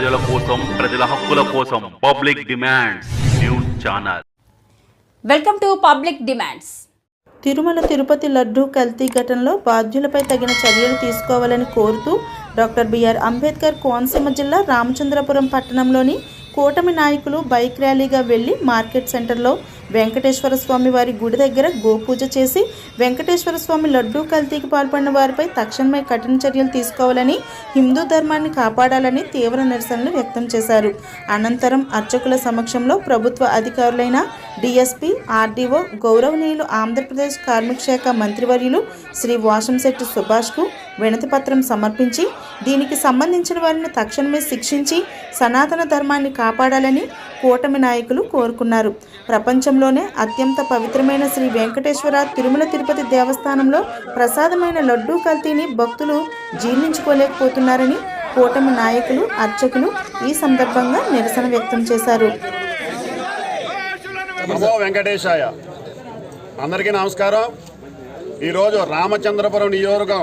ప్రజల కోసం ప్రజల హక్కుల కోసం public demands news channel. Welcome to public demands. Tirumala Tirupati laddu కల్తీ ఘటనలో బాధ్యులపై తగిన చర్యలు తీసుకోవాలని కోరుతూ డాక్టర్ బిఆర్ అంబేద్కర్ కోనసీమ జిల్లా రామచంద్రపురం పట్టణంలోని కూటమి నాయకులు బైక్ ర్యాలీగా వెళ్ళి మార్కెట్ సెంటర్లో వెంకటేశ్వర స్వామి వారి గుడి దగ్గర గోపూజ చేసి వెంకటేశ్వర స్వామి లడ్డూ కల్తీకి పాల్పడిన వారిపై తక్షణమే కఠిన చర్యలు తీసుకోవాలని హిందూ ధర్మాన్ని కాపాడాలని తీవ్ర నిరసనలు వ్యక్తం చేశారు. అనంతరం అర్చకుల సమక్షంలో ప్రభుత్వ అధికారులైన డిఎస్పి ఆర్డీఓ గౌరవనీయులు ఆంధ్రప్రదేశ్ కార్మిక శాఖ మంత్రివర్యులు శ్రీ వాషంశెట్టి సుభాష్కు వినతిపత్రం సమర్పించి దీనికి సంబంధించిన వారిని తక్షణమే శిక్షించి సనాతన ధర్మాన్ని కాపాడాలని కూటమి నాయకులు కోరుకున్నారు. ప్రపంచంలోనే అత్యంత పవిత్రమైన శ్రీ వెంకటేశ్వర తిరుమల తిరుపతి దేవస్థానంలో ప్రసాదమైన లడ్డూ కల్తీని భక్తులు జీర్ణించుకోలేకపోతున్నారని కూటమి నాయకులు అర్చకులు ఈ సందర్భంగా నిరసన వ్యక్తం చేశారు. నమో వెంకటేశాయ. అందరికీ నమస్కారం. ఈరోజు రామచంద్రపురం నియోజకం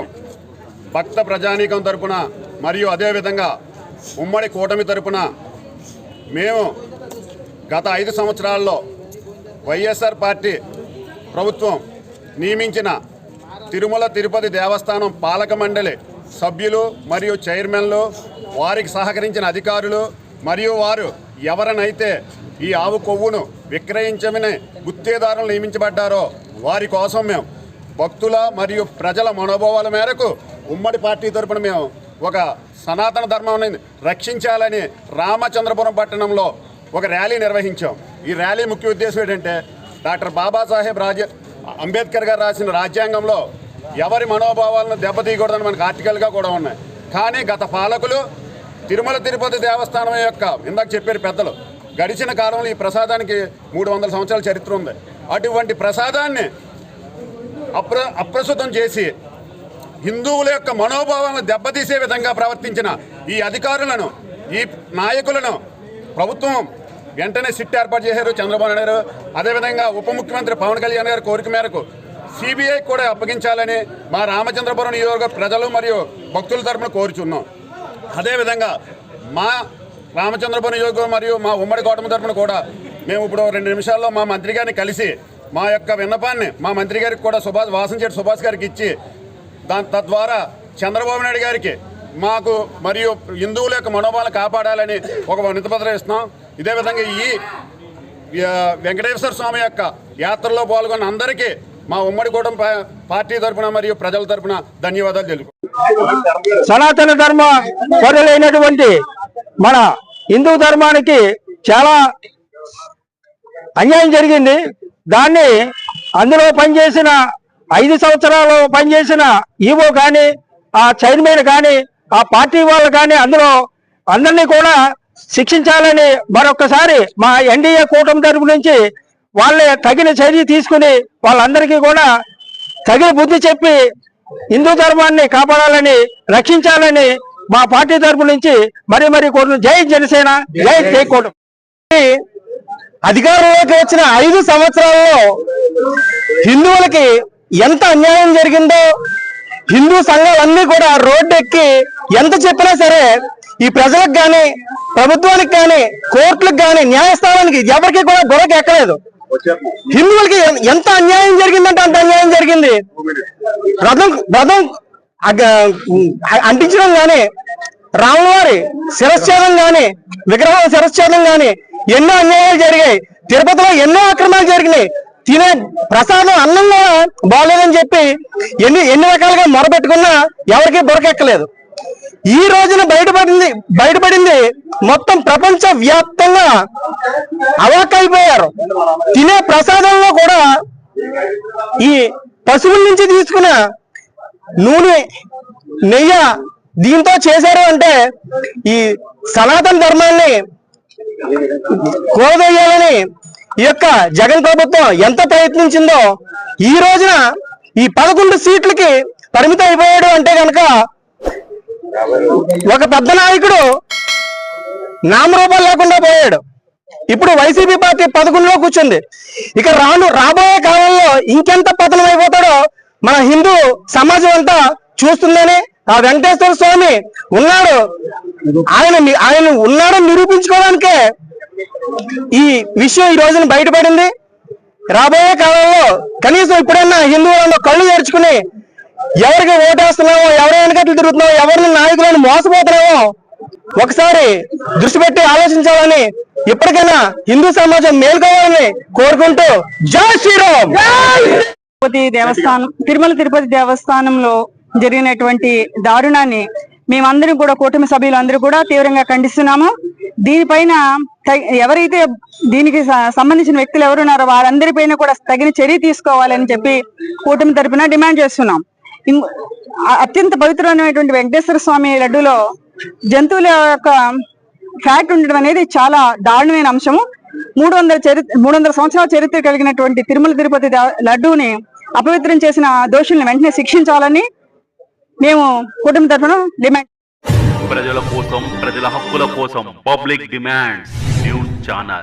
భక్త ప్రజానీకం తరపున మరియు అదేవిధంగా ఉమ్మడి కూటమి తరపున మేము గత ఐదు సంవత్సరాల్లో వైఎస్ఆర్ పార్టీ ప్రభుత్వం నియమించిన తిరుమల తిరుపతి దేవస్థానం పాలక మండలి సభ్యులు మరియు చైర్మన్లు వారికి సహకరించిన అధికారులు మరియు వారు ఎవరనైతే ఈ ఆవు కొవ్వును విక్రయించమని గుత్తేదారులు నియమించబడ్డారో వారి కోసం మేము భక్తుల మరియు ప్రజల మనోభావాల మేరకు ఉమ్మడి పార్టీ తరపున మేము ఒక సనాతన ధర్మాన్ని రక్షించాలని రామచంద్రపురం పట్టణంలో ఒక ర్యాలీ నిర్వహించాం. ఈ ర్యాలీ ముఖ్య ఉద్దేశం ఏంటంటే డాక్టర్ బాబాసాహెబ్ రాజ అంబేద్కర్ గారు రాసిన రాజ్యాంగంలో ఎవరి మనోభావాలను దెబ్బతీయకూడదని మనకు ఆర్టికల్గా కూడా ఉన్నాయి. కానీ గత పాలకులు తిరుమల తిరుపతి దేవస్థానం యొక్క ఇందాక చెప్పారు పెద్దలు గడిచిన కాలంలో ఈ ప్రసాదానికి మూడు వందల సంవత్సరాల చరిత్ర ఉంది. అటువంటి ప్రసాదాన్ని అప్ర అప్రస్తుతం చేసి హిందువుల యొక్క మనోభావాలను దెబ్బతీసే విధంగా ప్రవర్తించిన ఈ అధికారులను ఈ నాయకులను ప్రభుత్వం వెంటనే సిట్ ఏర్పాటు చేశారు చంద్రబాబు నాయుడు గారు. అదేవిధంగా ఉప ముఖ్యమంత్రి పవన్ కళ్యాణ్ గారి కోరిక మేరకు సిబిఐ కూడా అప్పగించాలని మా రామచంద్రపురం నియోజక ప్రజలు మరియు భక్తుల తరపున కోరుచున్నాం. అదేవిధంగా మా రామచంద్రపురం నియోజకవర్గం మరియు మా ఉమ్మడి కోటమి తరపున కూడా మేము ఇప్పుడు రెండు నిమిషాల్లో మా మంత్రి గారిని కలిసి మా యొక్క విన్నపాన్ని మా మంత్రి గారికి కూడా సుభాష్ వాసంచేటి సుభాష్ గారికి ఇచ్చి దాని తద్వారా చంద్రబాబు నాయుడు గారికి మాకు మరియు హిందువుల యొక్క మనోభావాలను కాపాడాలని ఒక వినతిపత్రం ఇస్తున్నాం. ఇదే విధంగా ఈ వెంకటేశ్వర స్వామి యొక్క యాత్రలో పాల్గొన్న అందరికీ మా ఉమ్మడి కూడా పార్టీ తరపున మరియు ప్రజల తరఫున ధన్యవాదాలు తెలుపు సనాతన ధర్మ పరులైనటువంటి మన హిందూ ధర్మానికి చాలా అన్యాయం జరిగింది. దాన్ని అందులో పనిచేసిన ఐదు సంవత్సరాలు పనిచేసిన ఈవో కానీ ఆ చైర్మన్ కానీ ఆ పార్టీ వాళ్ళు కానీ అందులో అందరినీ కూడా శిక్షించాలని మరొకసారి మా ఎన్డీఏ కూటమి తరపు నుంచి వాళ్ళే తగిన చర్య తీసుకుని వాళ్ళందరికీ కూడా తగిన బుద్ధి చెప్పి హిందూ ధర్మాన్ని కాపాడాలని రక్షించాలని మా పార్టీ తరపు నుంచి మరి మరి కోరు జై జనసేన జై జై కూటమి అధికారంలోకి వచ్చిన ఐదు సంవత్సరాల్లో హిందువులకి ఎంత అన్యాయం జరిగిందో హిందూ సంఘాలన్నీ కూడా రోడ్డెక్కి ఎంత చెప్పినా సరే ఈ ప్రజలకు గాని ప్రభుత్వానికి గాని కోర్టులకు గాని న్యాయస్థానానికి ఎవరికి కూడా గొడవకి ఎక్కలేదు. హిందువులకి ఎంత అన్యాయం జరిగిందంటే అంత అన్యాయం జరిగింది. రథం రథం అంటించడం అ- అంటించడం వారి రాములవారి శిరశ్ఛేదం గాని విగ్రహం శిరశ్ఛేదం గాని ఎన్నో అన్యాయాలు జరిగాయి. తిరుపతిలో ఎన్నో అక్రమాలు జరిగినాయి. తినే ప్రసాదం అన్నం కూడా బాగలేదని చెప్పి ఎన్ని ఎన్ని రకాలుగా మొరబెట్టుకున్నా ఎవరికి బురకెక్కలేదు. ఈ రోజున బయటపడింది బయటపడింది మొత్తం ప్రపంచ వ్యాప్తంగా అవాక్కైపోయారు తినే ప్రసాదంలో కూడా ఈ పశువుల నుంచి తీసుకున్న నూనె నెయ్యి దీంతో చేశారు అంటే ఈ సనాతన ధర్మాన్ని కోదయ్యాలని ఈ యొక్క జగన్ ప్రభుత్వం ఎంత ప్రయత్నించిందో ఈ రోజున ఈ పదకొండు సీట్లకి పరిమితం అయిపోయాడు అంటే కనుక ఒక పెద్ద నాయకుడు నామరూపాలు లేకుండా పోయాడు. ఇప్పుడు వైసీపీ పార్టీ పదకొండులో కూర్చుంది. ఇక రాను రాబోయే కాలంలో ఇంకెంత పతనం అయిపోతాడో మన హిందూ సమాజం అంతా చూస్తుందని ఆ వెంకటేశ్వర స్వామి ఉన్నాడు. ఆయన ఆయన ఉన్నాడని నిరూపించుకోవడానికే ఈ విషయం ఈ రోజున బయటపడింది. రాబోయే కాలంలో కనీసం ఇప్పుడైనా హిందువులను కళ్ళు తెరుచుకుని ఎవరికి ఓటేస్తున్నామో ఎవరి వెనకట్లు తిరుగుతున్నామో ఎవరిని నాయకులను మోసపోతున్నామో ఒకసారి దృష్టి పెట్టి ఆలోచించాలని ఇప్పటికైనా హిందూ సమాజం మేల్కోవాలని కోరుకుంటూ జై శ్రీరామ్! తిరుపతి దేవస్థానం తిరుమల తిరుపతి దేవస్థానంలో జరిగినటువంటి దారుణాన్ని మేమందరం కూడా కూటమి సభ్యులందరూ కూడా తీవ్రంగా ఖండిస్తున్నాము. దీనిపైన ఎవరైతే దీనికి సంబంధించిన వ్యక్తులు ఎవరున్నారో వారందరిపైన కూడా తగిన చర్య తీసుకోవాలని చెప్పి కూటమి తరఫున డిమాండ్ చేస్తున్నాం. అత్యంత పవిత్రమైనటువంటి వెంకటేశ్వర స్వామి లడ్డులో జంతువుల యొక్క ఫ్యాట్ ఉండడం అనేది చాలా దారుణమైన అంశము. మూడు వందల చరిత్ర మూడు వందల సంవత్సరాల చరిత్ర కలిగినటువంటి తిరుమల తిరుపతి లడ్డూని అపవిత్రం చేసిన దోషుల్ని వెంటనే శిక్షించాలని మేము కుటుంబ తరఫున డిమాండ్. ప్రజల కోసం ప్రజల హక్కుల కోసం పబ్లిక్ డిమాండ్స్ న్యూస్ ఛానల్.